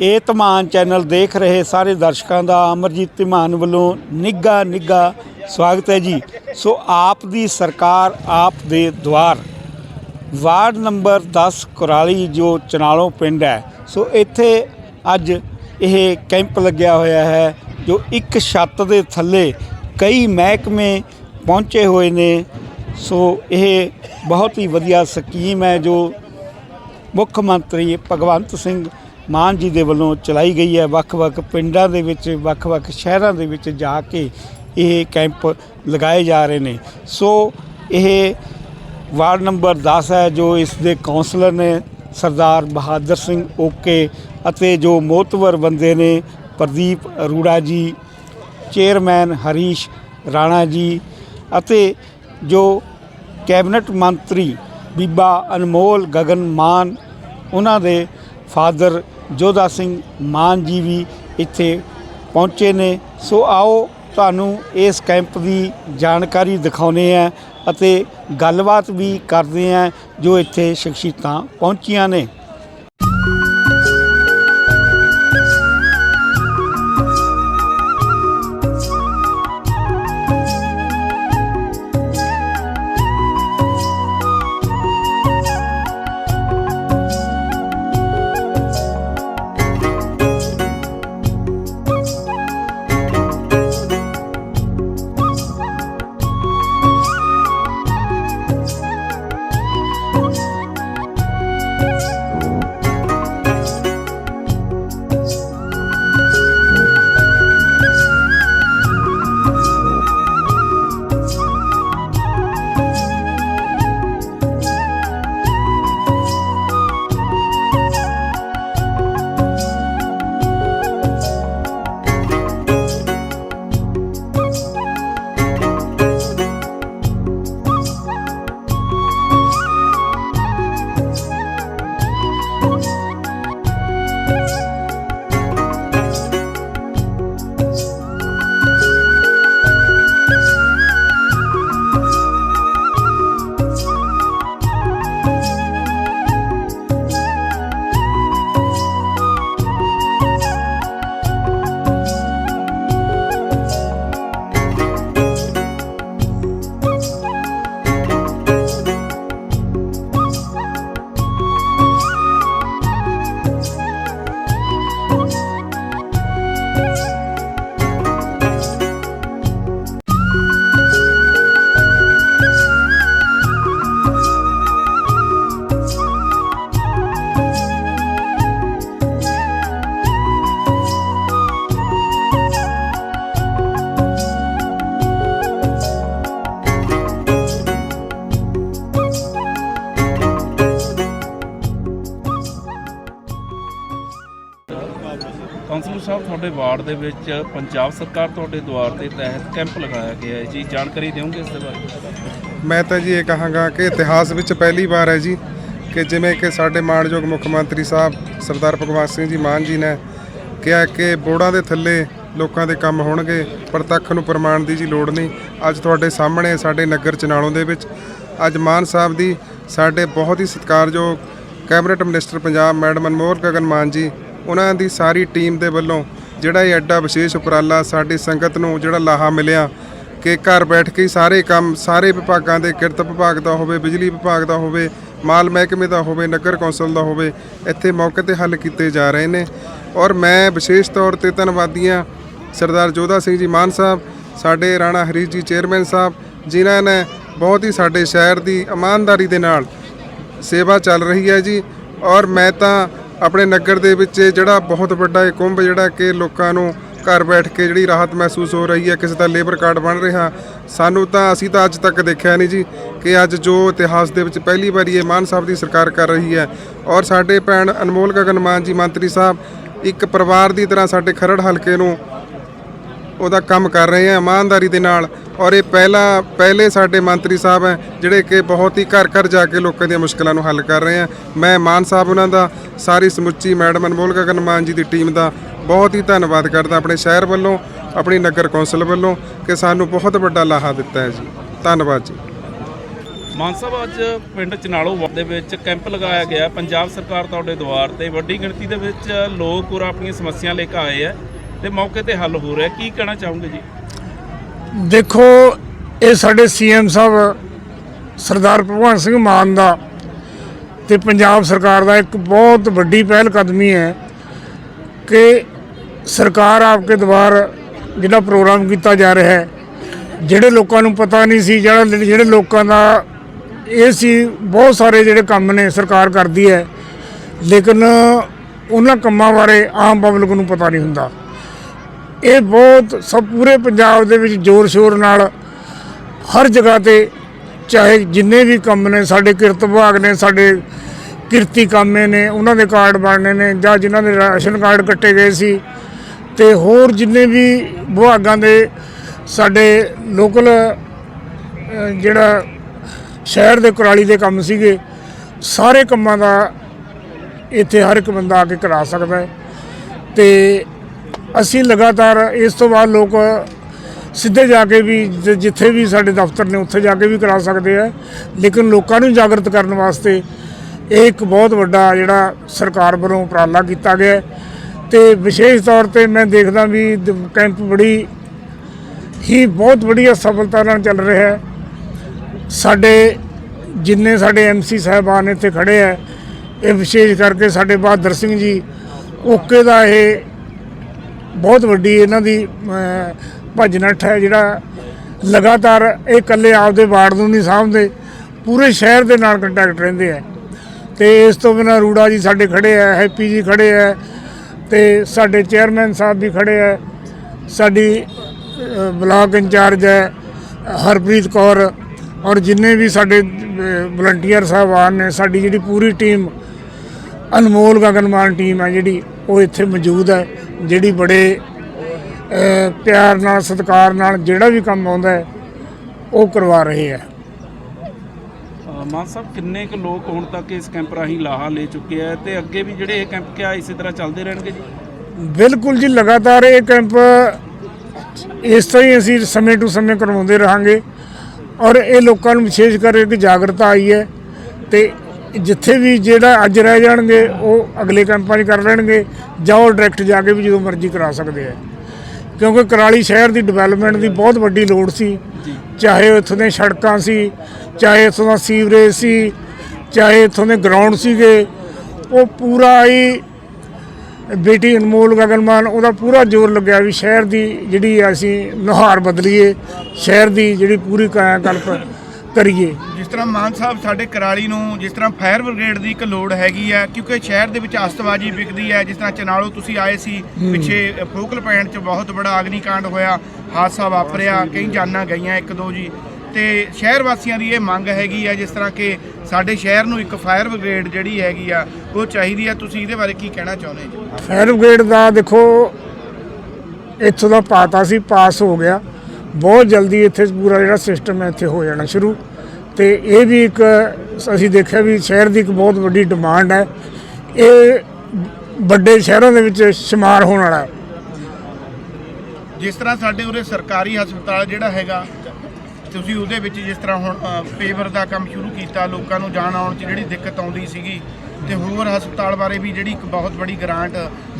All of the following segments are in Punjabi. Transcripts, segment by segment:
ਇਹ ਧਮਾਨ ਚੈਨਲ ਦੇਖ ਰਹੇ ਸਾਰੇ ਦਰਸ਼ਕਾਂ ਦਾ, ਅਮਰਜੀਤ ਧਮਾਨ ਵੱਲੋਂ ਨਿੱਘਾ ਨਿੱਘਾ ਸਵਾਗਤ ਹੈ ਜੀ। ਸੋ ਆਪ ਦੀ ਸਰਕਾਰ, ਆਪ ਦੇ ਦੁਆਰ ਵਾਰਡ ਨੰਬਰ 10 ਕੁਰਾਲੀ ਜੋ ਚਨਾਲੋਂ ਪਿੰਡ ਹੈ। ਸੋ ਇੱਥੇ ਅੱਜ ਇਹ ਕੈਂਪ ਲੱਗਿਆ ਹੋਇਆ ਹੈ, ਜੋ ਇੱਕ ਛੱਤ ਦੇ ਥੱਲੇ ਕਈ ਮਹਿਕਮੇ ਪਹੁੰਚੇ ਹੋਏ ਨੇ। ਸੋ ਇਹ ਬਹੁਤ ਹੀ ਵਧੀਆ ਸਕੀਮ ਹੈ, ਜੋ ਮੁੱਖ ਮੰਤਰੀ ਭਗਵੰਤ ਸਿੰਘ ਮਾਨ ਜੀ ਦੇ ਵੱਲੋਂ ਚਲਾਈ ਗਈ ਹੈ। ਵੱਖ-ਵੱਖ ਪਿੰਡਾਂ ਦੇ ਵਿੱਚ, ਵੱਖ-ਵੱਖ ਸ਼ਹਿਰਾਂ ਦੇ ਵਿੱਚ ਜਾ ਕੇ ਇਹ ਕੈਂਪ ਲਗਾਏ ਜਾ ਰਹੇ ਨੇ। ਸੋ ਇਹ ਵਾਰਡ ਨੰਬਰ 10 ਹੈ, ਜੋ ਇਸ ਦੇ ਕਾਉਂਸਲਰ ਨੇ ਸਰਦਾਰ ਬਹਾਦਰ ਸਿੰਘ ਓਕੇ ਅਤੇ ਜੋ ਮੋਤਵਰ ਬੰਦੇ ਨੇ ਪ੍ਰਦੀਪ ਅਰੂੜਾ ਜੀ, ਚੇਅਰਮੈਨ ਹਰੀਸ਼ ਰਾਣਾ ਜੀ ਅਤੇ ਜੋ ਕੈਬਨਿਟ ਮੰਤਰੀ ਬੀਬਾ ਅਨਮੋਲ ਗਗਨ ਮਾਨ, ਉਹਨਾਂ ਦੇ ਫਾਦਰ ਜੋਧਾ ਸਿੰਘ ਮਾਨ ਜੀ ਵੀ ਇੱਥੇ ਪਹੁੰਚੇ ਨੇ। ਸੋ ਆਓ ਤੁਹਾਨੂੰ ਇਸ ਕੈਂਪ ਦੀ ਜਾਣਕਾਰੀ ਦਿਖਾਉਨੇ ਆ ਅਤੇ ਗੱਲਬਾਤ ਵੀ ਕਰਦੇ ਆ ਜੋ ਇੱਥੇ ਸ਼ਖਸੀਅਤਾਂ ਪਹੁੰਚੀਆਂ ਨੇ। ਸਾਹਿਬ ਤੁਹਾਡੇ ਵਾਰਡ ਦੇ ਵਿੱਚ ਪੰਜਾਬ ਸਰਕਾਰ ਤੁਹਾਡੇ ਦੁਆਰ ਦੇ ਤਹਿਤ ਕੈਂਪ ਲਗਾਇਆ ਗਿਆ ਹੈ ਜੀ, ਜਾਣਕਾਰੀ ਦਿਓਗੇ ਇਸ ਦੇ ਬਾਰੇ? ਮੈਂ ਤਾਂ ਜੀ ਇਹ ਕਹਾਂਗਾ ਕਿ ਇਤਿਹਾਸ ਵਿੱਚ ਪਹਿਲੀ ਵਾਰ ਹੈ ਜੀ ਕਿ ਜਿਵੇਂ ਕਿ ਸਾਡੇ ਮਾਣਯੋਗ ਮੁੱਖ ਮੰਤਰੀ ਸਾਹਿਬ ਸਰਦਾਰ ਭਗਵੰਤ ਸਿੰਘ ਜੀ ਮਾਨ ਜੀ ਨੇ ਕਿਹਾ ਕਿ ਬੋਰਡਾਂ ਦੇ ਥੱਲੇ ਲੋਕਾਂ ਦੇ ਕੰਮ ਹੋਣਗੇ ਪ੍ਰਤੱਖ ਨੂੰ ਪ੍ਰਮਾਣ ਦੀ ਜੀ ਲੋੜ ਨਹੀਂ। ਅੱਜ ਤੁਹਾਡੇ ਸਾਹਮਣੇ ਸਾਡੇ ਨਗਰ ਚਨਾਲੋਂ ਦੇ ਵਿੱਚ ਅੱਜ ਮਾਨ ਸਾਹਿਬ ਦੀ ਸਾਡੇ ਬਹੁਤ ਹੀ ਸਤਿਕਾਰਯੋਗ cabinet minister Punjab, madam Anmol Gagan Maan ji ਉਹਨਾਂ ਦੀ ਸਾਰੀ ਟੀਮ ਦੇ ਵੱਲੋਂ ਜਿਹੜਾ ਇਹ ਐਡਾ ਵਿਸ਼ੇਸ਼ ਉਪਰਾਲਾ ਸਾਡੀ ਸੰਗਤ ਨੂੰ ਜਿਹੜਾ ਲਾਹਾ ਮਿਲਿਆ ਕਿ ਘਰ ਬੈਠ ਕੇ ਹੀ ਸਾਰੇ ਕੰਮ, ਸਾਰੇ ਵਿਭਾਗਾਂ ਦੇ ਕਿਰਤ ਵਿਭਾਗ ਦਾ ਹੋਵੇ, ਬਿਜਲੀ ਵਿਭਾਗ ਦਾ ਹੋਵੇ, ਮਾਲ ਮਹਿਕਮੇ ਦਾ ਹੋਵੇ, ਨਗਰ ਕੌਂਸਲ ਦਾ ਹੋਵੇ, ਇੱਥੇ ਮੌਕੇ ਤੇ ਹੱਲ ਕੀਤੇ ਜਾ ਰਹੇ ਨੇ। ਔਰ ਮੈਂ ਵਿਸ਼ੇਸ਼ ਤੌਰ ਤੇ ਧੰਨਵਾਦੀਆਂ ਸਰਦਾਰ ਜੋਧਾ ਸਿੰਘ ਜੀ ਮਾਨ ਸਾਹਿਬ, ਸਾਡੇ ਰਾਣਾ ਹਰੀਸ਼ ਜੀ ਚੇਅਰਮੈਨ ਸਾਹਿਬ, ਜਿਨ੍ਹਾਂ ਨੇ ਬਹੁਤ ਹੀ ਸਾਡੇ ਸ਼ਹਿਰ ਦੀ ਇਮਾਨਦਾਰੀ ਦੇ ਨਾਲ ਸੇਵਾ ਚੱਲ ਰਹੀ ਹੈ ਜੀ। ਔਰ ਮੈਂ ਤਾਂ ਆਪਣੇ ਨਗਰ ਦੇ ਵਿੱਚ ਜਿਹੜਾ ਬਹੁਤ ਵੱਡਾ ਇਹ ਕੁੰਭ ਜਿਹੜਾ ਕਿ ਲੋਕਾਂ ਨੂੰ ਘਰ ਬੈਠ ਕੇ ਜਿਹੜੀ ਰਾਹਤ ਮਹਿਸੂਸ ਹੋ ਰਹੀ ਹੈ, ਕਿਸੇ ਦਾ ਲੇਬਰ ਕਾਰਡ ਬਣ ਰਿਹਾ, ਸਾਨੂੰ ਤਾਂ ਅਸੀਂ ਤਾਂ ਅੱਜ ਤੱਕ ਦੇਖਿਆ ਨਹੀਂ ਜੀ ਕਿ ਅੱਜ ਜੋ ਇਤਿਹਾਸ ਦੇ ਵਿੱਚ ਪਹਿਲੀ ਵਾਰੀ ਇਹ ਮਾਨ ਸਾਹਿਬ ਦੀ ਸਰਕਾਰ ਕਰ ਰਹੀ ਹੈ। ਔਰ ਸਾਡੇ ਭੈਣ ਅਨਮੋਲ ਗਗਨ ਮਾਨ ਜੀ, ਮੰਤਰੀ ਸਾਹਿਬ, ਇੱਕ ਪਰਿਵਾਰ ਦੀ ਤਰ੍ਹਾਂ ਸਾਡੇ ਖਰੜ ਹਲਕੇ ਨੂੰ ਉਹਦਾ ਕੰਮ ਕਰ ਰਹੇ ਹਾਂ ਇਮਾਨਦਾਰੀ ਦੇ ਨਾਲ। ਔਰ ਇਹ ਪਹਿਲਾ, ਪਹਿਲੇ ਸਾਡੇ ਮੰਤਰੀ ਸਾਹਿਬ ਹੈ, ਜਿਹੜੇ ਕਿ ਬਹੁਤ ਹੀ ਘਰ ਘਰ ਜਾ ਕੇ ਲੋਕਾਂ ਦੀਆਂ ਮੁਸ਼ਕਲਾਂ ਨੂੰ ਹੱਲ ਕਰ ਰਹੇ ਆ। ਮੈਂ ਮਾਨ ਸਾਹਿਬ ਉਹਨਾਂ ਦਾ, ਸਾਰੀ ਸਮੁੱਚੀ ਮੈਡਮ ਅਨਮੋਲ ਗਗਨ ਮਾਨ ਜੀ ਦੀ ਟੀਮ ਦਾ ਬਹੁਤ ਹੀ ਧੰਨਵਾਦ ਕਰਦਾ ਆਪਣੇ ਸ਼ਹਿਰ ਵੱਲੋਂ, ਆਪਣੀ ਨਗਰ ਕੌਂਸਲ ਵੱਲੋਂ, ਕਿ ਸਾਨੂੰ ਬਹੁਤ ਵੱਡਾ ਲਾਹਾ ਦਿੱਤਾ ਹੈ ਜੀ। ਧੰਨਵਾਦ ਜੀ। ਮਾਨ ਸਾਹਿਬ, ਅੱਜ ਪਿੰਡ ਚਨਾਲੋ ਵਾਰਡ ਦੇ ਵਿੱਚ ਕੈਂਪ ਲਗਾਇਆ ਗਿਆ। ਪੰਜਾਬ ਸਰਕਾਰ ਤੁਹਾਡੇ ਦੁਆਰ ਤੇ ਵੱਡੀ ਗਿਣਤੀ ਦੇ ਵਿੱਚ ਲੋਕ ਉਰਾ ਆਪਣੀਆਂ ਸਮੱਸਿਆ ਲੈ ਕੇ ਆਏ ਆ। ਤੇ ਮੌਕੇ ਤੇ ਹੱਲ ਹੋ ਰਿਹਾ। ਕੀ ਕਹਿਣਾ ਚਾਹੋਗੇ ਜੀ? ਦੇਖੋ, ਇਹ ਸਾਡੇ ਸੀਐਮ ਸਾਹਿਬ, ਸਰਦਾਰ ਭਗਵੰਤ ਸਿੰਘ ਮਾਨ ਦਾ ਤੇ ਪੰਜਾਬ ਸਰਕਾਰ ਦਾ ਇੱਕ ਬਹੁਤ ਵੱਡੀ ਪਹਿਲ ਕਦਮੀ ਹੈ ਕਿ ਸਰਕਾਰ ਆਪਕੇ ਦਵਾਰ ਜਿਹੜਾ ਪ੍ਰੋਗਰਾਮ ਕੀਤਾ ਜਾ ਰਿਹਾ ਹੈ, ਜਿਹੜੇ ਲੋਕਾਂ ਨੂੰ ਪਤਾ ਨਹੀਂ ਸੀ, ਜਿਹੜਾ ਜਿਹੜੇ ਲੋਕਾਂ ਦਾ ਇਹ ਸੀ, ਬਹੁਤ ਸਾਰੇ ਜਿਹੜੇ ਕੰਮ ਨੇ ਸਰਕਾਰ ਕਰਦੀ ਹੈ, ਲੇਕਿਨ ਉਹਨਾਂ ਕੰਮਾਂ ਬਾਰੇ ਆਮ ਪਬਲਿਕ ਨੂੰ ਪਤਾ ਨਹੀਂ ਹੁੰਦਾ। ਇਹ ਬਹੁਤ ਸਭ ਪੂਰੇ ਪੰਜਾਬ ਦੇ ਵਿੱਚ ਜ਼ੋਰ ਸ਼ੋਰ ਨਾਲ ਹਰ ਜਗ੍ਹਾ ਤੇ ਚਾਹੇ ਜਿੰਨੇ ਵੀ ਕੰਮ ਨੇ, ਸਾਡੇ ਕਿਰਤ ਵਿਭਾਗ ਨੇ, ਸਾਡੇ ਕਿਰਤੀ ਕਾਮੇ ਨੇ, ਉਹਨਾਂ ਦੇ ਕਾਰਡ ਬਣਨੇ ਨੇ ਜਾਂ ਜਿਨ੍ਹਾਂ ਦੇ ਰਾਸ਼ਨ ਕਾਰਡ ਕੱਟੇ ਗਏ ਸੀ ਤੇ ਹੋਰ ਜਿੰਨੇ ਵੀ ਵਿਭਾਗਾਂ ਦੇ ਸਾਡੇ ਲੋਕਲ ਜਿਹੜਾ ਸ਼ਹਿਰ ਦੇ ਕੁਰਾਲੀ ਦੇ ਕੰਮ ਸੀਗੇ, ਸਾਰੇ ਕੰਮਾਂ ਦਾ ਇੱਥੇ ਹਰ ਇੱਕ ਬੰਦਾ ਆ ਕੇ ਕਰਾ ਸਕਦਾ ਹੈ ਤੇ ਅਸੀਂ ਲਗਾਤਾਰ ਇਸ ਤੋਂ ਬਾਅਦ ਲੋਕ ਸਿੱਧੇ ਜਾ ਕੇ ਵੀ ਜ- ਜਿੱਥੇ ਵੀ ਸਾਡੇ ਦਫ਼ਤਰ ਨੇ, ਉੱਥੇ ਜਾ ਕੇ ਵੀ ਕਰਾ ਸਕਦੇ ਆ। ਲੇਕਿਨ ਲੋਕਾਂ ਨੂੰ ਜਾਗਰਤ ਕਰਨ ਵਾਸਤੇ ਇਹ ਇੱਕ ਬਹੁਤ ਵੱਡਾ ਜਿਹੜਾ ਸਰਕਾਰ ਵੱਲੋਂ ਉਪਰਾਲਾ ਕੀਤਾ ਗਿਆ ਹੈ। ਤੇ ਵਿਸ਼ੇਸ਼ ਤੌਰ ਤੇ ਮੈਂ ਦੇਖਦਾ ਵੀ ਦ- ਕੈਂਪ ਬੜੀ ਹੀ ਬਹੁਤ ਵਧੀਆ ਸਫਲਤਾ ਨਾਲ ਚੱਲ ਰਿਹਾ ਹੈ। ਸਾਡੇ ਜਿੰਨੇ ਸਾਡੇ ਐਮਸੀ ਸਾਹਿਬਾਨ ਇੱਥੇ ਖੜੇ ਹੈ, ਇਹ ਵਿਸ਼ੇਸ਼ ਕਰਕੇ ਸਾਡੇ ਬਹਾਦਰ ਸਿੰਘ ਜੀ, ਓਕੇ ਦਾ ਇਹ ਬਹੁਤ ਵੱਡੀ ਇਹਨਾਂ ਦੀ ਭੱਜ ਨੱਠ ਹੈ ਜਿਹੜਾ ਲਗਾਤਾਰ ਇਹ ਇਕੱਲੇ ਆਪਦੇ ਵਾਰਡ ਨੂੰ ਨਹੀਂ ਸਾਂਭਦੇ, ਪੂਰੇ ਸ਼ਹਿਰ ਦੇ ਨਾਲ ਕੰਟੈਕਟ ਰਹਿੰਦੇ ਆ। ਤੇ ਇਸ ਤੋਂ ਬਿਨਾਂ ਰੂੜਾ ਜੀ ਸਾਡੇ ਖੜੇ ਆ, ਹੈਪੀ ਜੀ ਖੜੇ ਆ, ਤੇ ਸਾਡੇ ਚੇਅਰਮੈਨ ਸਾਹਿਬ ਵੀ ਖੜੇ ਆ, ਸਾਡੀ ਬਲਾਕ ਇੰਚਾਰਜ ਹੈ, ਹਰਪ੍ਰੀਤ ਕੌਰ, ਔਰ ਜਿੰਨੇ ਵੀ ਸਾਡੇ ਵਲੰਟੀਅਰ ਸਾਹਿਬਾਨ ਨੇ, ਸਾਡੀ ਜਿਹੜੀ ਪੂਰੀ ਟੀਮ ਅਨਮੋਲ ਗਗਨਮਾਨ ਟੀਮ ਹੈ ਜਿਹੜੀ, ਉਹ ਇੱਥੇ ਮੌਜੂਦ ਹੈ। ਜਿਹੜੀ ਬੜੇ ਪਿਆਰ ਨਾਲ ਸਤਿਕਾਰ ਨਾਲ ਜਿਹੜਾ ਵੀ ਕੰਮ ਆਉਂਦਾ ਹੈ ਉਹ ਕਰਵਾ ਰਹੇ ਅ, ਮਾਨ ਸਾਹਿਬ ਕਿੰਨੇ ਕੁ ਲੋਕ ਹੁਣ ਤੱਕ ਇਸ ਕੈਂਪ ਰਾਹੀਂ ਲਾਹਾ ਲੈ ਚੁੱਕੇ ਆ ਤੇ ਅੱਗੇ ਵੀ ਜਿਹੜੇ ਇਹ ਕੈਂਪ ਕਿਆ ਇਸੇ ਤਰ੍ਹਾਂ ਚੱਲਦੇ ਰਹਿਣਗੇ ਜੀ? ਬਿਲਕੁਲ ਜੀ ਲਗਾਤਾਰ ਇਹ ਕੈਂਪ ਇਸ ਤਰ੍ਹਾਂ ਹੀ ਅਸੀਂ ਸਮੇਂ ਟੂ ਸਮੇਂ ਕਰਵਾਉਂਦੇ ਰਹਾਂਗੇ ਔਰ ਇਹ ਲੋਕਾਂ ਨੂੰ ਵਿਸ਼ੇਸ਼ ਕਰਕੇ ਜਾਗਰਤਾ ਆਈ ਹੈ ਤੇ ਜਿੱਥੇ ਵੀ ਜਿਹੜਾ ਅੱਜ ਰਹਿ ਜਾਣਗੇ ਉਹ ਅਗਲੇ ਕੈਂਪਾਂ 'ਚ ਕਰ ਲੈਣਗੇ ਜਾਂ ਉਹ ਡਾਇਰੈਕਟ ਜਾ ਕੇ ਵੀ ਜਦੋਂ ਮਰਜ਼ੀ ਕਰਾ ਸਕਦੇ ਆ। ਕਿਉਂਕਿ ਕਰਾਲੀ ਸ਼ਹਿਰ ਦੀ ਡਿਵੈਲਪਮੈਂਟ ਦੀ ਬਹੁਤ ਵੱਡੀ ਲੋੜ ਸੀ। ਚਾਹੇ ਇੱਥੋਂ ਦੀਆਂ ਸੜਕਾਂ ਸੀ ਚਾਹੇ ਇੱਥੋਂ ਦਾ ਸੀਵਰੇਜ ਸੀ ਚਾਹੇ ਇੱਥੋਂ ਦੇ ਗਰਾਊਂਡ ਸੀਗੇ ਉਹ ਪੂਰਾ ਹੀ ਬੇਟੀ ਅਨਮੋਲ ਗਗਨਮਾਨ ਉਹਦਾ ਪੂਰਾ ਜ਼ੋਰ ਲੱਗਿਆ ਵੀ ਸ਼ਹਿਰ ਦੀ ਜਿਹੜੀ ਅਸੀਂ ਨੁਹਾਰ ਬਦਲੀਏ ਸ਼ਹਿਰ ਦੀ ਜਿਹੜੀ ਪੂਰੀ ਕਾਇਆਕਲਪ ਕਰੀਏ। ਜਿਸ ਤਰ੍ਹਾਂ ਮਾਨ ਸਾਹਿਬ ਸਾਡੇ ਕਰਾਲੀ ਨੂੰ ਜਿਸ ਤਰ੍ਹਾਂ ਫਾਇਰ ਬ੍ਰਿਗੇਡ ਦੀ ਇੱਕ ਲੋੜ ਹੈਗੀ ਆ ਕਿਉਂਕਿ ਸ਼ਹਿਰ ਦੇ ਵਿੱਚ ਅਸਤਬਾਜੀ ਵਿਕਦੀ ਹੈ ਜਿਸ ਤਰ੍ਹਾਂ ਚਨਾਲੋ ਤੁਸੀਂ ਆਏ ਸੀ ਪਿੱਛੇ ਫੋਕਲ ਪੁਆਇੰਟ 'ਚ ਬਹੁਤ ਬੜਾ ਅਗਨੀਕਾਂਡ ਹੋਇਆ ਹਾਦਸਾ ਵਾਪਰਿਆ ਕਈ ਜਾਨਾਂ ਗਈਆਂ ਇੱਕ ਦੋ ਜੀ। ਤੇ ਸ਼ਹਿਰ ਵਾਸੀਆਂ ਦੀ ਇਹ ਮੰਗ ਹੈਗੀ ਆ ਜਿਸ ਤਰ੍ਹਾਂ ਕਿ ਸਾਡੇ ਸ਼ਹਿਰ ਨੂੰ ਇੱਕ ਫਾਇਰ ਬ੍ਰਿਗੇਡ ਜਿਹੜੀ ਹੈਗੀ ਆ ਉਹ ਚਾਹੀਦੀ ਆ ਤੁਸੀਂ ਇਹਦੇ ਬਾਰੇ ਕੀ ਕਹਿਣਾ ਚਾਹੁੰਦੇ ਜੀ? ਫਾਇਰ ਬ੍ਰਿਗੇਡ ਦਾ ਦੇਖੋ ਇੱਥੋਂ ਦਾ ਪਾਤਾ ਸੀ ਪਾਸ ਹੋ ਗਿਆ। ਬਹੁਤ ਜਲਦੀ ਇੱਥੇ ਪੂਰਾ ਜਿਹੜਾ ਸਿਸਟਮ ਹੈ ਇੱਥੇ ਹੋ ਜਾਣਾ ਸ਼ੁਰੂ। ਤੇ ਇਹ ਵੀ ਇੱਕ ਅਸੀਂ ਦੇਖਿਆ ਵੀ ਸ਼ਹਿਰ ਦੀ ਇੱਕ ਬਹੁਤ ਵੱਡੀ ਡਿਮਾਂਡ ਹੈ। ਇਹ ਵੱਡੇ ਸ਼ਹਿਰਾਂ ਦੇ ਵਿੱਚ ਸ਼ੁਮਾਰ ਹੋਣ ਵਾਲਾ ਜਿਸ ਤਰ੍ਹਾਂ ਸਾਡੇ ਉਰੇ ਸਰਕਾਰੀ ਹਸਪਤਾਲ ਜਿਹੜਾ ਹੈਗਾ ਤੁਸੀਂ ਉਹਦੇ ਵਿੱਚ ਜਿਸ ਤਰ੍ਹਾਂ ਹੁਣ ਅ, ਪੇਵਰ ਦਾ ਕੰਮ ਸ਼ੁਰੂ ਕੀਤਾ ਲੋਕਾਂ ਨੂੰ ਜਾਣ ਆਉਣ 'ਚ ਜਿਹੜੀ ਦਿੱਕਤ ਆਉਂਦੀ ਸੀਗੀ ਤੇ ਹੋਰ ਹਸਪਤਾਲ ਬਾਰੇ ਵੀ ਜਿਹੜੀ ਇੱਕ ਬਹੁਤ ਵੱਡੀ ਗ੍ਰਾਂਟ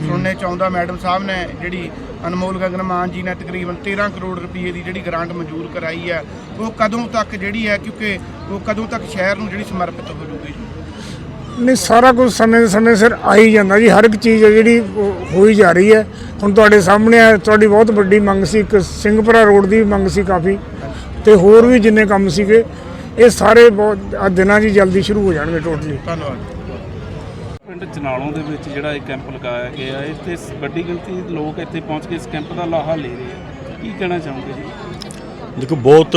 ਸੁਣਨੇ ਚਾਹੁੰਦਾ ਮੈਡਮ ਸਾਹਿਬ ਨੇ ਜਿਹੜੀ ਅਨਮੋਲ ਗਗਨਮਾਨ ਜੀ ਨੇ ਤਕਰੀਬਨ 13 ਕਰੋੜ ਰੁਪਏ ਦੀ ਜਿਹੜੀ ਗ੍ਰਾਂਟ ਮਨਜ਼ੂਰ ਕਰਾਈ ਹੈ ਉਹ ਕਦੋਂ ਤੱਕ ਜਿਹੜੀ ਹੈ ਕਿਉਂਕਿ ਉਹ ਕਦੋਂ ਤੱਕ ਸ਼ਹਿਰ ਨੂੰ ਜਿਹੜੀ ਸਮਰਪਿਤ ਹੋ ਜੂਗੀ ਨਹੀਂ ਸਾਰਾ ਕੁਝ ਸਮੇਂ ਦੇ ਸਮੇਂ ਸਿਰ ਆ ਹੀ ਜਾਂਦਾ ਜੀ ਹਰ ਇੱਕ ਚੀਜ਼ ਹੈ ਜਿਹੜੀ ਹੋਈ ਜਾ ਰਹੀ ਹੈ। ਹੁਣ ਤੁਹਾਡੇ ਸਾਹਮਣੇ ਹੈ ਤੁਹਾਡੀ ਬਹੁਤ ਵੱਡੀ ਮੰਗ ਸੀ ਇੱਕ ਸਿੰਘਪੁਰਾ ਰੋਡ ਦੀ ਮੰਗ ਸੀ ਕਾਫੀ ਤੇ ਹੋਰ ਵੀ ਜਿੰਨੇ ਕੰਮ ਸੀਗੇ ਇਹ ਸਾਰੇ ਬਹੁਤ ਦਿਨਾਂ 'ਚ ਹੀ ਜਲਦੀ ਸ਼ੁਰੂ ਹੋ ਜਾਣਗੇ ਟੋਟਲੀ। ਧੰਨਵਾਦ। ਪਿੰਡ ਚਨਾਲੋਂ ਦੇ ਵਿੱਚ ਜਿਹੜਾ ਇਹ ਕੈਂਪ ਲਗਾਇਆ ਗਿਆ ਇੱਥੇ ਵੱਡੀ ਗਿਣਤੀ ਲੋਕ ਇੱਥੇ ਪਹੁੰਚ ਕੇ ਇਸ ਕੈਂਪ ਦਾ ਲਾਹਾ ਲੈ ਰਹੇ ਆ। ਕੀ ਕਹਿਣਾ ਚਾਹੋਗੇ ਜੀ? ਦੇਖੋ, ਬਹੁਤ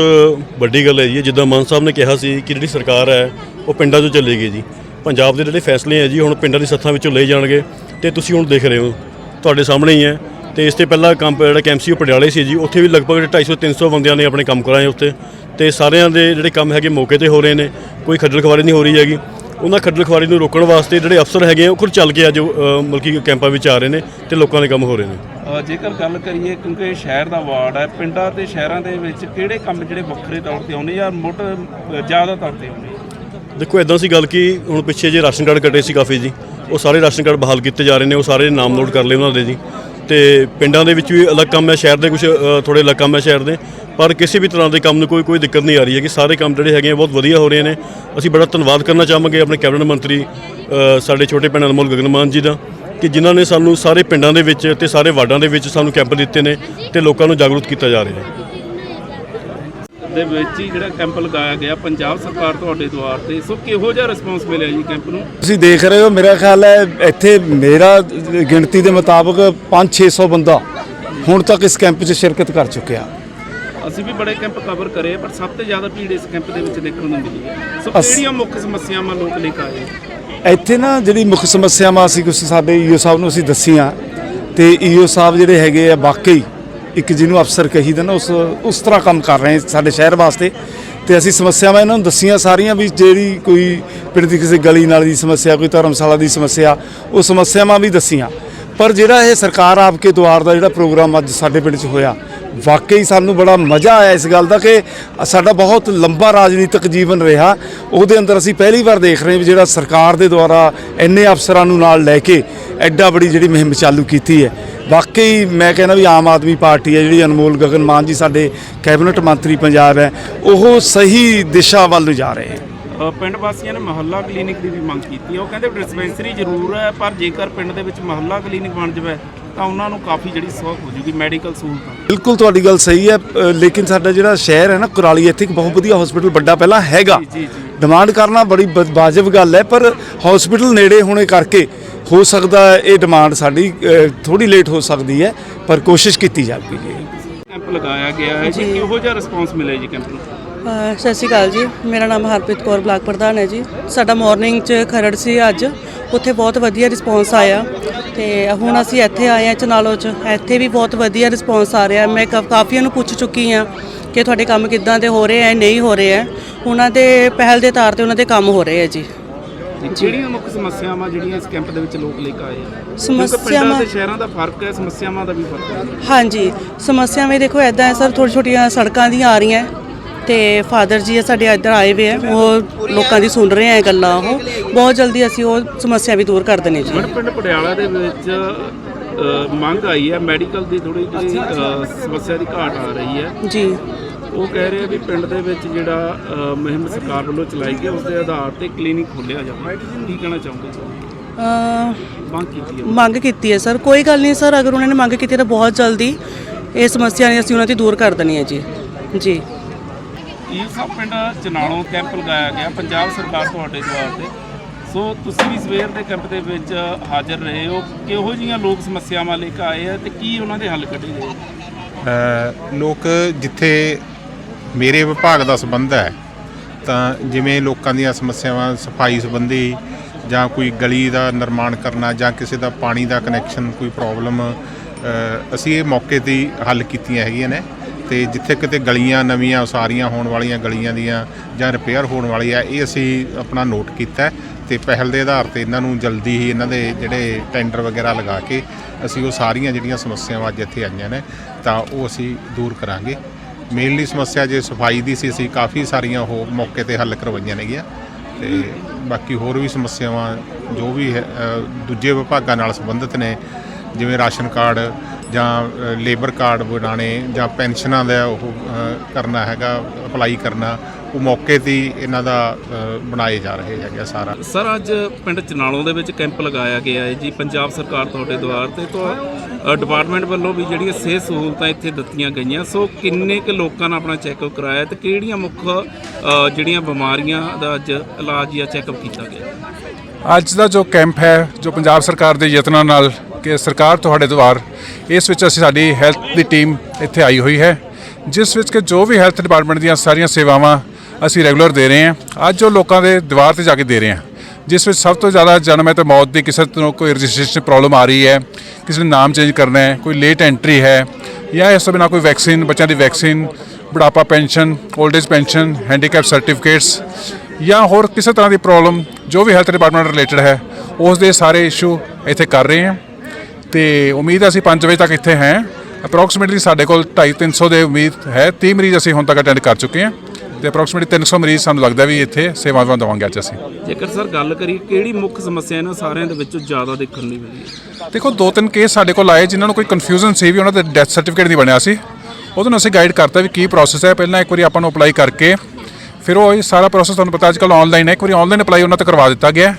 ਵੱਡੀ ਗੱਲ ਹੈ ਜੀ ਜਿੱਦਾਂ ਮਾਨ ਸਾਹਿਬ ਨੇ ਕਿਹਾ ਸੀ ਕਿ ਜਿਹੜੀ ਸਰਕਾਰ ਹੈ, ਉਹ ਪਿੰਡਾਂ 'ਚੋਂ ਚੱਲੇਗੀ ਜੀ। ਪੰਜਾਬ ਦੇ ਜਿਹੜੇ ਫੈਸਲੇ ਹੈ ਜੀ, ਹੁਣ ਪਿੰਡਾਂ ਦੀ ਸੱਥਾਂ ਵਿੱਚੋਂ ਲਏ ਜਾਣਗੇ ਤੇ ਤੁਸੀਂ ਹੁਣ ਦੇਖ ਰਹੇ ਹੋ, ਤੁਹਾਡੇ ਸਾਹਮਣੇ ਹੀ ਹੈ। ਤੇ ਇਸ 'ਤੇ ਪਹਿਲਾਂ ਕੰਮ ਜਿਹੜਾ ਕੈਂਪ ਸੀ, ਉਹ ਪਟਿਆਲੇ ਸੀ ਜੀ। ਉੱਥੇ ਵੀ ਲਗਭਗ 250 300 ਬੰਦਿਆਂ ਨੇ ਆਪਣੇ ਕੰਮ ਕਰਾਏ ਉੱਥੇ। ਤੇ ਸਾਰਿਆਂ ਦੇ ਜਿਹੜੇ ਕੰਮ ਹੈਗੇ ਮੌਕੇ ਤੇ ਹੋ ਰਹੇ ਨੇ, ਕੋਈ ਖੱਜਲ ਖਵਾਰੀ ਨਹੀਂ ਹੋ ਰਹੀ ਹੈਗੀ। ਉਹਨਾਂ ਖੱਜਲ ਖਵਾਰੀ ਨੂੰ ਰੋਕਣ ਵਾਸਤੇ ਜਿਹੜੇ ਅਫਸਰ ਹੈਗੇ ਉਹ ਖੁਦ ਚੱਲ ਕੇ ਅੱਜ ਅ, ਮਤਲਬ ਕਿ ਕੈਂਪਾਂ ਵਿੱਚ ਆ ਰਹੇ ਨੇ ਤੇ ਲੋਕਾਂ ਦੇ ਕੰਮ ਹੋ ਰਹੇ ਨੇ। ਜੇਕਰ ਗੱਲ ਕਰੀਏ ਕਿਉਂਕਿ ਇਹ ਸ਼ਹਿਰ ਦਾ ਵਾਰਡ ਹੈ ਪਿੰਡਾਂ ਤੇ ਸ਼ਹਿਰਾਂ ਦੇ ਵਿੱਚ ਕਿਹੜੇ ਕੰਮ ਜਿਹੜੇ ਵੱਖਰੇ ਤੌਰ ਤੇ ਆਉਂਦੇ ਜਾਂ ਅ, ਜ਼ਿਆਦਾ ਤੌਰ ਤੇ ਆਉਂਦੇ? ਦੇਖੋ ਇਦਾਂ ਸੀ ਗੱਲ ਕਿ ਹੁਣ ਪਿੱਛੇ ਜੇ ਰਾਸ਼ਨ ਕਾਰਡ ਕੱਟੇ ਸੀ ਕਾਫੀ ਜੀ ਉਹ ਸਾਰੇ ਰਾਸ਼ਨ ਕਾਰਡ ਬਹਾਲ ਕੀਤੇ ਜਾ ਰਹੇ ਨੇ ਉਹ ਸਾਰੇ ਨਾਮ ਨੋਟ ਕਰ ਲਏ ਉਹਨਾਂ ਦੇ ਜੀ। ਤੇ ਪਿੰਡਾਂ ਦੇ ਵਿੱਚ ਵੀ ਅਲੱਗ ਕੰਮ ਹੈ, ਸ਼ਹਿਰ ਦੇ ਕੁਝ ਥੋੜੇ ਅਲੱਗ ਕੰਮ ਹੈ ਸ਼ਹਿਰ ਦੇ। ਪਰ ਕਿਸੇ ਵੀ ਤਰ੍ਹਾਂ ਦੇ ਕੰਮ ਨੂੰ ਕੋਈ ਕੋਈ ਦਿੱਕਤ ਨਹੀਂ ਆ ਰਹੀ ਹੈ ਕਿ ਸਾਰੇ ਕੰਮ ਜਿਹੜੇ ਹੈਗੇ ਆ, ਬਹੁਤ ਵਧੀਆ ਹੋ ਰਹੇ ਨੇ। ਅਸੀਂ ਬੜਾ ਧੰਨਵਾਦ ਕਰਨਾ ਚਾਹਾਂਗੇ ਆਪਣੇ ਕੈਬਨਿਟ ਮੰਤਰੀ ਸਾਡੇ ਛੋਟੇ ਭੈਣ ਅਨਮੋਲ ਗਗਨਮਾਨ ਜੀ ਦਾ, ਕਿ ਜਿਨ੍ਹਾਂ ਨੇ ਸਾਨੂੰ ਸਾਰੇ ਪਿੰਡਾਂ ਦੇ ਵਿੱਚ ਤੇ ਸਾਰੇ ਵਾਰਡਾਂ ਦੇ ਵਿੱਚ ਸਾਨੂੰ ਕੈਂਪ ਦਿੱਤੇ ਨੇ ਤੇ ਲੋਕਾਂ ਨੂੰ ਜਾਗਰੂਕ ਕੀਤਾ ਜਾ ਰਿਹਾ ਹੈ। ਦੇ ਵਿੱਚ ਹੀ ਜਿਹੜਾ ਕੈਂਪ ਲਗਾਇਆ ਗਿਆ ਪੰਜਾਬ ਸਰਕਾਰ ਤੁਹਾਡੇ ਦੁਆਰ ਤੇ। ਸੋ ਕਿਹੋ ਜਿਹਾ ਰਿਸਪੌਂਸ ਮਿਲਿਆ ਜੀ ਕੈਂਪ ਨੂੰ? ਤੁਸੀਂ ਦੇਖ ਰਹੇ ਹੋ ਮੇਰਾ ਖਿਆਲ ਹੈ ਇੱਥੇ ਮੇਰਾ ਗਿਣਤੀ ਦੇ ਮੁਤਾਬਕ 5-600 ਬੰਦਾ ਹੁਣ ਤੱਕ ਇਸ ਕੈਂਪ 'ਚ ਸ਼ਿਰਕਤ ਕਰ ਚੁੱਕਿਆ। ਅਸੀਂ ਵੀ ਬੜੇ ਕੈਂਪ ਕਵਰ ਕਰੇ ਪਰ ਸਭ ਤੋਂ ਜ਼ਿਆਦਾ ਭੀੜ ਇਸ ਕੈਂਪ ਦੇ ਵਿੱਚ ਦੇਖਣ ਨੂੰ ਮਿਲੀ ਹੈ। ਸੋ ਕਿਹੜੀਆਂ ਮੁੱਖ ਸਮੱਸਿਆਵਾਂ ਲੋਕ ਲੈ ਕੇ ਆਏ ਇੱਥੇ ਨਾ ਜਿਹੜੀ ਮੁੱਖ ਸਮੱਸਿਆਵਾਂ ਅਸੀਂ ਕੁਝ ਸਾਡੇ ਈਓ ਸਾਹਿਬ ਨੂੰ ਅਸੀਂ ਦੱਸੀਆਂ ਤੇ ਈਓ ਸਾਹਿਬ ਜਿਹੜੇ ਹੈਗੇ ਆ ਵਾਕਈ ਇੱਕ ਜਿਹਨੂੰ ਅਫਸਰ ਕਹੀਦਾ ਨਾ, ਉਸ ਉਸ ਤਰ੍ਹਾਂ ਕੰਮ ਕਰ ਰਹੇ ਸਾਡੇ ਸ਼ਹਿਰ ਵਾਸਤੇ। ਤੇ ਅਸੀਂ ਸਮੱਸਿਆਵਾਂ ਇਹਨਾਂ ਨੂੰ ਦੱਸੀਆਂ ਸਾਰੀਆਂ ਵੀ ਜਿਹੜੀ ਕੋਈ ਪਿੰਡ ਦੀ ਕਿਸੇ ਗਲੀ ਨਾਲ ਦੀ ਸਮੱਸਿਆ, ਕੋਈ ਧਰਮਸ਼ਾਲਾ ਦੀ ਸਮੱਸਿਆ, ਉਹ ਸਮੱਸਿਆਵਾਂ ਵੀ ਦੱਸੀਆਂ। ਪਰ ਜਿਹੜਾ ਇਹ ਸਰਕਾਰ ਆਪਕੇ ਦੁਆਰ ਦਾ ਜਿਹੜਾ ਪ੍ਰੋਗਰਾਮ ਅੱਜ ਸਾਡੇ ਪਿੰਡ 'ਚ ਹੋਇਆ, ਵਾਕਈ ਸਾਨੂੰ ਬੜਾ ਮਜ਼ਾ ਆਇਆ ਇਸ ਗੱਲ ਦਾ ਕਿ ਸਾਡਾ ਬਹੁਤ ਲੰਬਾ ਰਾਜਨੀਤਿਕ ਜੀਵਨ ਰਿਹਾ। ਉਹਦੇ ਅੰਦਰ ਅਸੀਂ ਪਹਿਲੀ ਵਾਰ ਦੇਖ ਰਹੇ ਹਾਂ ਵੀ ਜਿਹੜਾ ਸਰਕਾਰ ਦੇ ਦੁਆਰਾ ਇੰਨੇ ਅਫਸਰਾਂ ਨੂੰ ਨਾਲ ਲੈ ਕੇ ਐਡਾ ਬੜੀ ਜਿਹੜੀ ਮੁਹਿੰਮ ਚਾਲੂ ਕੀਤੀ ਹੈ। ਵਾਕਈ ਮੈਂ ਕਹਿੰਦਾ ਵੀ ਆਮ ਆਦਮੀ ਪਾਰਟੀ ਹੈ ਜਿਹੜੀ ਅਨਮੋਲ ਗਗਨ ਮਾਨ ਜੀ ਸਾਡੇ ਕੈਬਨਿਟ ਮੰਤਰੀ ਪੰਜਾਬ ਹੈ, ਉਹ ਸਹੀ ਦਿਸ਼ਾ ਵੱਲ ਨੂੰ ਜਾ ਰਹੇ ਹੈ। ਪਿੰਡ ਵਾਸੀਆਂ ਨੇ ਮਹੱਲਾ ਕਲੀਨਿਕ ਦੀ ਵੀ ਮੰਗ ਕੀਤੀ ਹੈ। ਉਹ ਕਹਿੰਦੇ ਡਿਸਪੈਂਸਰੀ ਜ਼ਰੂਰ ਹੈ ਪਰ ਜੇਕਰ ਪਿੰਡ ਦੇ ਵਿੱਚ ਮਹੱਲਾ ਕਲੀਨਿਕ ਬਣ ਜਾਵੇ ਤਾਂ ਉਹਨਾਂ ਨੂੰ ਕਾਫੀ ਜਿਹੜੀ ਸੌਖ ਹੋ ਜੂਗੀ ਮੈਡੀਕਲ ਸਹੂਲਤਾਂ ਬਿਲਕੁਲ ਤੁਹਾਡੀ ਗੱਲ ਸਹੀ ਹੈ ਅ, ਲੇਕਿਨ ਸਾਡਾ ਜਿਹੜਾ ਸ਼ਹਿਰ ਹੈ ਨਾ ਕੁਰਾਲੀ ਇੱਥੇ ਇੱਕ ਬਹੁਤ ਵਧੀਆ ਹਸਪੀਟਲ ਵੱਡਾ ਪਹਿਲਾਂ ਹੈਗਾ। ਜੀ, ਜੀ। ਡਿਮਾਂਡ ਕਰਨਾ ਬੜੀ ਬ- ਵਾਜਬ ਗੱਲ ਹੈ ਪਰ ਹਸਪੀਟਲ ਨੇੜੇ ਹੋਣੇ ਕਰਕੇ ਹੋ ਸਕਦਾ ਹੈ ਇਹ ਡਿਮਾਂਡ ਸਾਡੀ ਥੋੜੀ ਲੇਟ ਹੋ ਸਕਦੀ ਹੈ ਪਰ ਕੋਸ਼ਿਸ਼ ਕੀਤੀ ਜਾਵੇਗੀ। ਜੀ ਕੈਂਪ ਲਗਾਇਆ ਗਿਆ ਹੈ। ਜੀ। ਕਿਹੋ ਜਿਹਾ ਰਿਸਪੌਂਸ ਮਿਲਿਆ ਜੀ ਕੈਂਪ ਨੂੰ? ਸਤਿ ਸ਼੍ਰੀ ਅਕਾਲ ਜੀ। ਮੇਰਾ ਨਾਮ ਹਰਪ੍ਰੀਤ ਕੌਰ ਬਲਾਕ ਪ੍ਰਧਾਨ ਹੈ ਜੀ। ਸਾਡਾ ਮਾਰਨਿੰਗ 'ਚ ਖਰੜ ਸੀ ਅੱਜ। ਉੱਥੇ ਬਹੁਤ ਵਧੀਆ ਰਿਸਪੌਂਸ ਆਇਆ। ਤੇ ਹੁਣ ਅਸੀਂ ਇੱਥੇ ਆਏ ਹਾਂ ਚਨਾਲੋ 'ਚ। ਇੱਥੇ ਵੀ ਬਹੁਤ ਵਧੀਆ ਰਿਸਪੌਂਸ ਆ ਰਿਹਾ ਮੈਂ ਕਾਫੀਆਂ ਨੂੰ ਪੁੱਛ ਚੁੱਕੀ ਹਾਂ ਕਿ ਤੁਹਾਡੇ ਕੰਮ ਕਿੱਦਾਂ ਦੇ ਹੋ ਰਹੇ ਹੈ ਨਹੀਂ ਹੋ ਰਹੇ ਹੈ। ਉਹਨਾਂ ਦੇ ਪਹਿਲ ਦੇ ਤਾਰ ਤੇ ਉਹਨਾਂ ਦੇ ਕੰਮ ਹੋ ਰਹੇ ਹੈ ਜੀ। ਜਿਹੜੀਆਂ ਮੁੱਖ ਸਮੱਸਿਆਵਾਂ ਜਿਹੜੀਆਂ ਇਸ ਕੈਂਪ ਦੇ ਵਿੱਚ ਲੋਕ ਲੈ ਕੇ ਆਏ ਆ? ਸਮੱਸਿਆਵਾਂ ਤੇ ਸ਼ਹਿਰਾਂ ਦਾ ਫ਼ਰਕ ਹੈ ਸਮੱਸਿਆਵਾਂ ਦਾ ਵੀ ਫ਼ਰਕ ਹੈ। ਹਾਂਜੀ। ਸਮੱਸਿਆਵਾਂ ਦੇਖੋ ਐਦਾਂ ਹੈ ਸਰ ਥੋੜੀ ਛੋਟੀਆਂ ਸੜਕਾਂ ਦੀਆਂ ਆ ਰਹੀਆਂ ਤੇ ਫਾਦਰ ਜੀ ਸਾਡੇ ਇੱਧਰ ਆਏ ਹੋਏ ਆ ਉਹ ਲੋਕਾਂ ਦੀ ਸੁਣ ਰਹੇ ਆ ਇਹ ਗੱਲਾਂ ਉਹ ਬਹੁਤ ਜਲਦੀ ਅਸੀਂ ਉਹ ਸਮੱਸਿਆ ਵੀ ਦੂਰ ਕਰ ਦੇਣੀ ਜੀ। ਪਿੰਡ ਪਟਿਆਲਾ ਦੇ ਵਿੱਚ ਅ, ਮੰਗ ਆਈ ਹੈ ਮੈਡੀਕਲ ਦੀ ਥੋੜੀ ਜਿਹੀ ਅ, ਸਮੱਸਿਆ ਦੀ ਘਾਟ ਆ ਰਹੀ ਹੈ। ਜੀ। ਉਹ ਕਹਿ ਰਹੇ ਆ ਵੀ ਪਿੰਡ ਦੇ ਵਿੱਚ ਜਿਹੜਾ ਅ, ਮੁਹਿੰਮ ਸਰਕਾਰ ਵੱਲੋਂ ਚਲਾਈ ਗਈ ਉਸ ਦੇ ਆਧਾਰ ਤੇ ਕਲੀਨਿਕ ਖੋਲ੍ਹਿਆ ਜਾਵੇ। ਕੀ ਕਹਿਣਾ ਚਾਹੋਗੇ? ਅਮ ਮੰਗ ਕੀਤੀ ਹੈ। ਮੰਗ ਕੀਤੀ ਹੈ ਸਰ। ਕੋਈ ਗੱਲ ਨਹੀਂ ਸਰ ਅਗਰ ਉਹਨਾਂ ਨੇ ਮੰਗ ਕੀਤੀ ਤਾਂ ਬਹੁਤ ਜਲਦੀ ਇਹ ਸਮੱਸਿਆ ਨੇ ਅਸੀਂ ਉਹਨਾਂ ਦੀ ਦੂਰ ਕਰ ਦੇਣੀ ਹੈ ਜੀ। ਜੀ। ਇਹ ਸਭ ਪਿੰਡ ਚਨਾਲੋਂ ਕੈਂਪ ਲਗਾਇਆ ਗਿਆ, ਪੰਜਾਬ ਸਰਕਾਰ ਤੁਹਾਡੇ ਜਵਾਬ ਤੇ। ਸੋ ਤੁਸੀਂ ਵੀ ਸਵੇਰ ਦੇ ਕੈਂਪ ਦੇ ਵਿੱਚ ਹਾਜ਼ਰ ਰਹੇ ਹੋ। ਕਿਹੋ ਜਿਹੀਆਂ ਲੋਕ ਸਮੱਸਿਆਵਾਂ ਲੈ ਕੇ ਆਏ ਆ ਤੇ ਕੀ ਉਹਨਾਂ ਦੇ ਹੱਲ ਕੱਢੇ ਗਏ? ਲੋਕ ਜਿੱਥੇ ਮੇਰੇ ਵਿਭਾਗ ਦਾ ਸੰਬੰਧ ਹੈ, ਤਾਂ ਜਿਵੇਂ ਲੋਕਾਂ ਦੀਆਂ ਸਮੱਸਿਆਵਾਂ, ਸਫ਼ਾਈ ਸੰਬੰਧੀ ਜਾਂ ਕੋਈ ਗਲੀ ਦਾ ਨਿਰਮਾਣ ਕਰਨਾ ਜਾਂ ਕਿਸੇ ਦਾ ਪਾਣੀ ਦਾ ਕਨੈਕਸ਼ਨ ਕੋਈ ਪ੍ਰੋਬਲਮ ਅਸੀਂ ਇਹ ਮੌਕੇ ਤੇ ਹੱਲ ਕੀਤੀਆਂ ਹੈਗੀਆਂ ਨੇ। ਤੇ ਜਿੱਥੇ ਕਿਤੇ ਗਲੀਆਂ ਨਵੀਆਂ ਉਸਾਰੀਆਂ ਹੋਣ ਵਾਲੀਆਂ ਗਲੀਆਂ ਦੀਆਂ ਜਾਂ ਰਿਪੇਅਰ ਹੋਣ ਵਾਲੀ ਹੈ ਇਹ ਅਸੀਂ ਆਪਣਾ ਨੋਟ ਕੀਤਾ ਹੈ ਤੇ ਪਹਿਲ ਦੇ ਆਧਾਰ ਤੇ ਇਹਨਾਂ ਨੂੰ ਜਲਦੀ ਹੀ ਇਹਨਾਂ ਦੇ ਜਿਹੜੇ ਟੈਂਡਰ ਵਗੈਰਾ ਲਗਾ ਕੇ ਅਸੀਂ ਉਹ ਸਾਰੀਆਂ ਜਿਹੜੀਆਂ ਸਮੱਸਿਆਵਾਂ ਅੱਜ ਇੱਥੇ ਆਈਆਂ ਨੇ ਤਾਂ ਉਹ ਅਸੀਂ ਦੂਰ ਕਰਾਂਗੇ। ਮੇਨਲੀ ਸਮੱਸਿਆ ਜੇ ਸਫ਼ਾਈ ਦੀ ਸੀ ਅਸੀਂ ਕਾਫੀ ਸਾਰੀਆਂ ਉਹ ਮੌਕੇ ਤੇ ਹੱਲ ਕਰਵਾਈਆਂ ਨੇਗੀਆਂ ਤੇ ਬਾਕੀ ਹੋਰ ਵੀ ਸਮੱਸਿਆਵਾਂ ਜੋ ਵੀ ਹੈ, ਦੂਜੇ ਵਿਭਾਗਾਂ ਨਾਲ ਸੰਬੰਧਿਤ ਨੇ ਜਿਵੇਂ ਰਾਸ਼ਨ ਕਾਰਡ ਜਾਂ ਲੇਬਰ ਕਾਰਡ ਬਣਾਉਣੇ ਜਾਂ ਪੈਨਸ਼ਨਾਂ ਦਾ ਉਹ ਕਰਨਾ ਹੈਗਾ ਅਪਲਾਈ ਕਰਨਾ ਉਹ ਮੌਕੇ ਤੇ ਇਹਨਾਂ ਦਾ ਬਣਾਏ ਜਾ ਰਹੇ ਹੈਗੇ ਸਾਰਾ। ਸਰ ਅੱਜ ਪਿੰਡ ਚਨਾਲੋਂ ਦੇ ਵਿੱਚ ਕੈਂਪ ਲਗਾਇਆ ਗਿਆ ਹੈ ਜੀ ਪੰਜਾਬ ਸਰਕਾਰ ਤੁਹਾਡੇ ਦੁਆਰ ਤੇ ਤੋਂ ਡਿਪਾਰਟਮੈਂਟ ਵੱਲੋਂ ਵੀ ਜਿਹੜੀਆਂ ਸਿਹਤ ਸਹੂਲਤਾਂ ਇੱਥੇ ਦਿੱਤੀਆਂ ਗਈਆਂ ਸੋ ਕਿੰਨੇ ਕੁ ਲੋਕਾਂ ਨੇ ਆਪਣਾ ਚੈੱਕਅਪ ਕਰਾਇਆ ਤੇ ਕਿਹੜੀਆਂ ਮੁੱਖ ਜਿਹੜੀਆਂ ਬਿਮਾਰੀਆਂ ਦਾ ਅੱਜ ਇਲਾਜ ਜਾਂ ਚੈੱਕਅਪ ਕੀਤਾ ਗਿਆ? ਅੱਜ ਦਾ ਜੋ ਕੈਂਪ ਹੈ ਜੋ ਪੰਜਾਬ ਸਰਕਾਰ ਦੇ ਯਤਨਾਂ ਨਾਲ ਕਿ ਸਰਕਾਰ ਤੁਹਾਡੇ ਦੁਆਰ ਇਸ ਵਿੱਚ ਅਸੀਂ ਸਾਡੀ ਹੈਲਥ ਦੀ ਟੀਮ ਇੱਥੇ ਆਈ ਹੋਈ ਹੈ, ਜਿਸ ਵਿੱਚ ਕਿ ਜੋ ਵੀ ਹੈਲਥ ਡਿਪਾਰਟਮੈਂਟ ਦੀਆਂ ਸਾਰੀਆਂ ਸੇਵਾਵਾਂ ਅਸੀਂ ਰੈਗੂਲਰ ਦੇ ਰਹੇ ਹਾਂ, ਅੱਜ ਉਹ ਲੋਕਾਂ ਦੇ ਦੀਵਾਰ ਤੇ ਜਾ ਕੇ ਦੇ ਰਹੇ ਹਾਂ, ਜਿਸ ਵਿੱਚ ਸਭ ਤੋਂ ਜ਼ਿਆਦਾ ਜਨਮ ਹੈ ਤੇ ਮੌਤ ਦੀ ਕਿਸੇ ਤੋਂ ਕੋਈ ਰਜਿਸਟ੍ਰੇਸ਼ਨ ਪ੍ਰੋਬਲਮ ਆ ਰਹੀ ਹੈ, ਕਿਸੇ ਨੂੰ ਨਾਮ ਚੇਂਜ ਕਰਨਾ ਹੈ, ਕੋਈ ਲੇਟ ਐਂਟਰੀ ਹੈ, ਜਾਂ ਇਸ ਤੋਂ ਬਿਨਾਂ ਕੋਈ ਵੈਕਸੀਨ, ਬੱਚਿਆਂ ਦੀ ਵੈਕਸੀਨ, ਬੁਢਾਪਾ pension old age pension, handicap certificates ਜਾਂ ਹੋਰ ਕਿਸੇ ਤਰ੍ਹਾਂ ਦੀ ਪ੍ਰੋਬਲਮ ਜੋ ਵੀ ਹੈਲਥ ਡਿਪਾਰਟਮੈਂਟ ਰਿਲੇਟਡ ਹੈ, ਉਸ ਦੇ ਸਾਰੇ ਇਸ਼ੂ ਇੱਥੇ ਕਰ ਰਹੇ ਹਾਂ। ਤੇ ਉਮੀਦ ਹੈ ਅਸੀਂ 5 ਵਜੇ ਤੱਕ ਇੱਥੇ ਹੈ। ਅਪਰੋਕਸੀਮੇਟਲੀ ਸਾਡੇ ਕੋਲ 2.5 300 ਦੇ ਉਮੀਦ ਹੈ। 30 ਮਰੀਜ਼ ਅਸੀਂ ਹੁਣ ਤੱਕ ਅਟੈਂਡ ਕਰ ਚੁੱਕੇ ਹਾਂ ਤੇ ਅਪਰੋਕਸੀਮੇਟਲੀ 300 ਮਰੀਜ਼ ਸਾਨੂੰ ਲੱਗਦਾ ਵੀ ਇੱਥੇ ਸੇਵਾਵਾਂ ਦੇਵਾਂਗੇ ਅੱਜ ਅਸੀਂ। ਜੇਕਰ ਸਰ ਗੱਲ ਕਰੀਏ ਕਿਹੜੀ ਮੁੱਖ ਸਮੱਸਿਆ ਇਹਨਾਂ ਸਾਰਿਆਂ ਦੇ ਵਿੱਚੋਂ ਜ਼ਿਆਦਾ ਦੇਖਣ ਨੂੰ ਮਿਲੀ ਹੈ? ਦੇਖੋ ਦੋ ਤਿੰਨ ਕੇਸ ਸਾਡੇ ਕੋਲ ਆਏ ਜਿਨ੍ਹਾਂ ਨੂੰ ਕੋਈ ਕਨਫਿਊਜ਼ਨ ਸੀ ਵੀ ਉਹਨਾਂ ਦਾ ਡੈਥ ਸਰਟੀਫਿਕੇਟ ਨਹੀਂ ਬਣਿਆ ਸੀ। ਉਹਦੋਂ ਨੂੰ ਅਸੀਂ ਗਾਈਡ ਕਰਤਾ ਵੀ ਕੀ ਪ੍ਰੋਸੈਸ ਹੈ। ਪਹਿਲਾਂ ਇੱਕ ਵਾਰੀ ਆਪਾਂ ਨੂੰ ਅਪਲਾਈ ਕਰਕੇ ਫਿਰ ਉਹ ਸਾਰਾ ਪ੍ਰੋਸੈਸ ਤੁਹਾਨੂੰ ਪਤਾ ਅੱਜ ਕੱਲ੍ਹ ਆਨਲਾਈਨ ਹੈ। ਇੱਕ ਵਾਰੀ ਆਨਲਾਈਨ ਅਪਲਾਈ ਉਹਨਾਂ ਤੇ ਕਰਵਾ ਦਿੱਤਾ ਗਿਆ।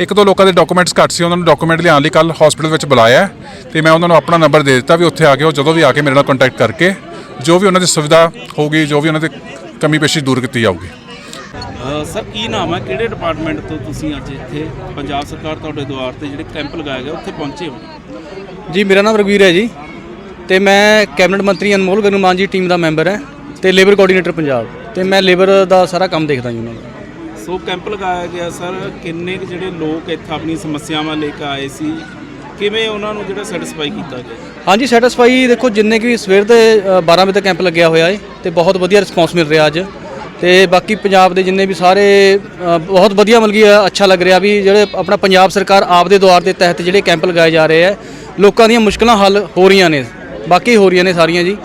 ਇੱਕ ਦੋ ਲੋਕਾਂ ਦੇ ਡਾਕੂਮੈਂਟਸ ਘੱਟ ਸੀ ਉਹਨਾਂ ਨੂੰ ਡਾਕੂਮੈਂਟ ਲਿਆਉਣ ਲਈ ਕੱਲ ਹਸਪੀਟਲ ਵਿੱਚ ਬੁਲਾਇਆ ਹੈ ਤੇ ਮੈਂ ਉਹਨਾਂ ਨੂੰ ਆਪਣਾ ਨੰਬਰ ਦੇ ਦਿੱਤਾ ਵੀ ਉੱਥੇ ਆ ਕੇ ਉਹ ਜਦੋਂ ਵੀ ਆ ਕੇ ਮੇਰੇ ਨਾਲ ਕੰਟੈਕਟ ਕਰਕੇ ਜੋ ਵੀ ਉਹਨਾਂ ਦੀ ਸੁਵਿਧਾ ਹੋਊਗੀ ਜੋ ਵੀ ਉਹਨਾਂ ਦੀ ਕਮੀ ਪੇਸ਼ੀ ਦੂਰ ਕੀਤੀ ਜਾਊਗੀ। ਸਰ ਕੀ ਨਾਮ ਹੈ? ਕਿਹੜੇ ਡਿਪਾਰਟਮੈਂਟ ਤੋਂ ਤੁਸੀਂ ਅੱਜ ਇੱਥੇ? ਪੰਜਾਬ ਸਰਕਾਰ ਤੁਹਾਡੇ ਦੁਆਰ ਤੇ ਜਿਹੜੇ ਕੈਂਪ ਲਗਾਇਆ ਗਿਆ ਉੱਥੇ ਪਹੁੰਚੇ ਹੋ? ਜੀ ਮੇਰਾ ਨਾਮ ਰਘਵੀਰ ਹੈ ਜੀ ਤੇ ਮੈਂ ਕੈਬਨਿਟ ਮੰਤਰੀ ਅਨਮੋਲ ਗਰਮਾਨ ਜੀ ਟੀਮ ਦਾ ਮੈਂਬਰ ਹਾਂ ਤੇ ਲੇਬਰ ਕੋਆਰਡੀਨੇਟਰ ਪੰਜਾਬ ਤੇ ਮੈਂ ਲੇਬਰ ਦਾ ਸਾਰਾ ਕੰਮ ਦੇਖਦਾ ਜੀ ਉਹਨਾਂ ਦਾ। ਸੋ ਕੈਂਪ ਲਗਾਇਆ ਗਿਆ ਸਰ। ਕਿੰਨੇ ਕੁ ਜਿਹੜੇ ਲੋਕ ਇੱਥੇ ਆਪਣੀ ਸਮੱਸਿਆਵਾਂ ਲੈ ਕੇ ਆਏ ਸੀ? ਕਿਵੇਂ ਉਹਨਾਂ ਨੂੰ ਜਿਹੜਾ ਸੈਟੀਸਫਾਈ ਕੀਤਾ ਗਿਆ? ਹਾਂਜੀ ਸੈਟੀਸਫਾਈ ਦੇਖੋ ਜਿੰਨੇ ਕਿ ਸਵੇਰ ਦੇ ਅ, 12 ਵਜੇ ਤੱਕ ਕੈਂਪ ਲੱਗਿਆ ਹੋਇਆ ਹੈ ਤੇ ਬਹੁਤ ਵਧੀਆ ਰਿਸਪੌਂਸ ਮਿਲ ਰਿਹਾ ਅੱਜ। ਤੇ ਬਾਕੀ ਪੰਜਾਬ ਦੇ ਜਿੰਨੇ ਵੀ ਸਾਰੇ ਅ, ਬਹੁਤ ਵਧੀਆ ਮਿਲ ਗਈ ਅੱਛਾ ਲੱਗ ਰਿਹਾ ਵੀ ਜਿਹੜੇ ਆਪਣਾ ਪੰਜਾਬ ਸਰਕਾਰ ਆਪ ਦੇ ਦੁਆਰ ਦੇ ਤਹਿਤ ਜਿਹੜੇ ਕੈਂਪ ਲਗਾਏ ਜਾ ਰਹੇ ਹੈ ਲੋਕਾਂ ਦੀਆਂ ਮੁਸ਼ਕਲਾਂ ਹੱਲ ਹੋ ਰਹੀਆਂ ਨੇ। ਬਾਕੀ ਹੋ ਰਹੀਆਂ ਨੇ ਸਾਰੀਆਂ ਜੀ।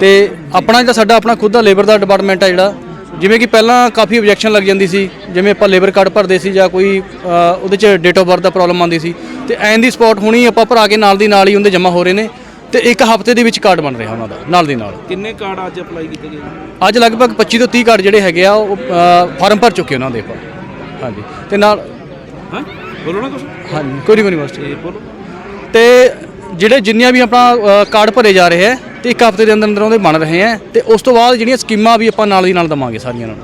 ਤੇ ਆਪਣਾ ਜਿਹੜਾ ਸਾਡਾ ਆਪਣਾ ਖੁਦ ਦਾ ਲੇਬਰ ਦਾ ਡਿਪਾਰਟਮੈਂਟ ਹੈ ਜਿਹੜਾ ਜਿਵੇਂ ਕਿ ਪਹਿਲਾਂ ਕਾਫੀ ਆਬਜੈਕਸ਼ਨ ਲੱਗ ਜਾਂਦੀ ਸੀ ਜਿਵੇਂ ਆਪਾਂ ਲੇਬਰ ਕਾਰਡ ਭਰਦੇ ਸੀ ਜਾਂ ਕੋਈ ਅ, ਉਹਦੇ 'ਚ ਡੇਟ ਆਫ ਬਰਥ ਦਾ ਪ੍ਰੋਬਲਮ ਆਉਂਦੀ ਸੀ ਤੇ ਐਨ ਦੀ ਸਪੌਟ ਹੁਣੀ ਆਪਾਂ ਭਰਾ ਕੇ ਨਾਲ ਦੀ ਨਾਲ ਹੀ ਉਹਦੇ ਜਮ੍ਹਾਂ ਹੋ ਰਹੇ ਨੇ ਤੇ ਇੱਕ ਹਫ਼ਤੇ ਦੇ ਵਿੱਚ ਕਾਰਡ ਬਣ ਰਿਹਾ ਉਹਨਾਂ ਦਾ ਨਾਲ ਦੀ ਨਾਲ। ਕਿੰਨੇ ਕਾਰਡ ਅੱਜ ਅਪਲਾਈ ਕੀਤੇ ਗਏ? ਅੱਜ ਲਗਭਗ 25 ਤੋਂ 30 ਕਾਰਡ ਜਿਹੜੇ ਹੈਗੇ ਆ ਉਹ ਅ, ਫਾਰਮ ਭਰ ਚੁੱਕੇ ਉਹਨਾਂ ਦੇ ਆਪਾਂ। ਹਾਂਜੀ ਤੇ ਨਾਲ ਹਾਂ? ਬੋਲੋ ਨਾ ਕੁਝ ਹਾਂਜੀ ਕੋਈ ਨਹੀਂ ਕੋਈ ਨਹੀਂ ਬੋਲੋ। ਤੇ ਜਿਹੜੇ ਜਿੰਨੀਆਂ ਵੀ ਆਪਣਾ ਕਾਰਡ ਭਰੇ ਜਾ ਰਹੇ ਹੈ, ਤੇ ਇੱਕ ਹਫ਼ਤੇ ਦੇ ਅੰਦਰ ਅੰਦਰ ਉਹਦੇ ਬਣ ਰਹੇ ਹੈ, ਤੇ ਉਸ ਤੋਂ ਬਾਅਦ ਜਿਹੜੀਆਂ ਸਕੀਮਾਂ ਵੀ ਆਪਾਂ ਨਾਲ ਦੀ ਨਾਲ ਦਵਾਂਗੇ ਸਾਰੀਆਂ ਨੂੰ।